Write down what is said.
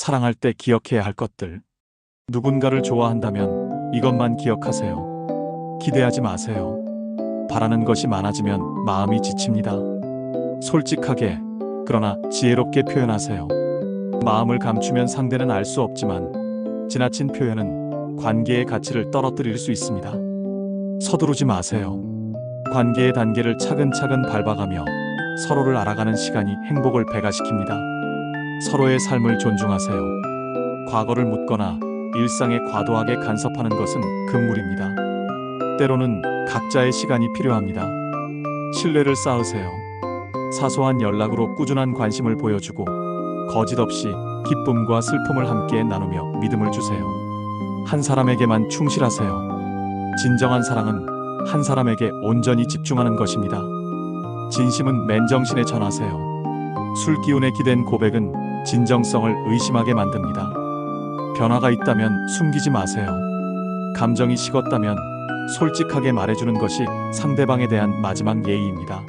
사랑할 때 기억해야 할 것들. 누군가를 좋아한다면 이것만 기억하세요. 기대하지 마세요. 바라는 것이 많아지면 마음이 지칩니다. 솔직하게, 그러나 지혜롭게 표현하세요. 마음을 감추면 상대는 알 수 없지만 지나친 표현은 관계의 가치를 떨어뜨릴 수 있습니다. 서두르지 마세요. 관계의 단계를 차근차근 밟아가며 서로를 알아가는 시간이 행복을 배가시킵니다. 서로의 삶을 존중하세요. 과거를 묻거나 일상에 과도하게 간섭하는 것은 금물입니다. 때로는 각자의 시간이 필요합니다. 신뢰를 쌓으세요. 사소한 연락으로 꾸준한 관심을 보여주고 거짓 없이 기쁨과 슬픔을 함께 나누며 믿음을 주세요. 한 사람에게만 충실하세요. 진정한 사랑은 한 사람에게 온전히 집중하는 것입니다. 진심은 맨정신에 전하세요. 술 기운에 기댄 고백은 진정성을 의심하게 만듭니다. 변화가 있다면 숨기지 마세요. 감정이 식었다면 솔직하게 말해주는 것이 상대방에 대한 마지막 예의입니다.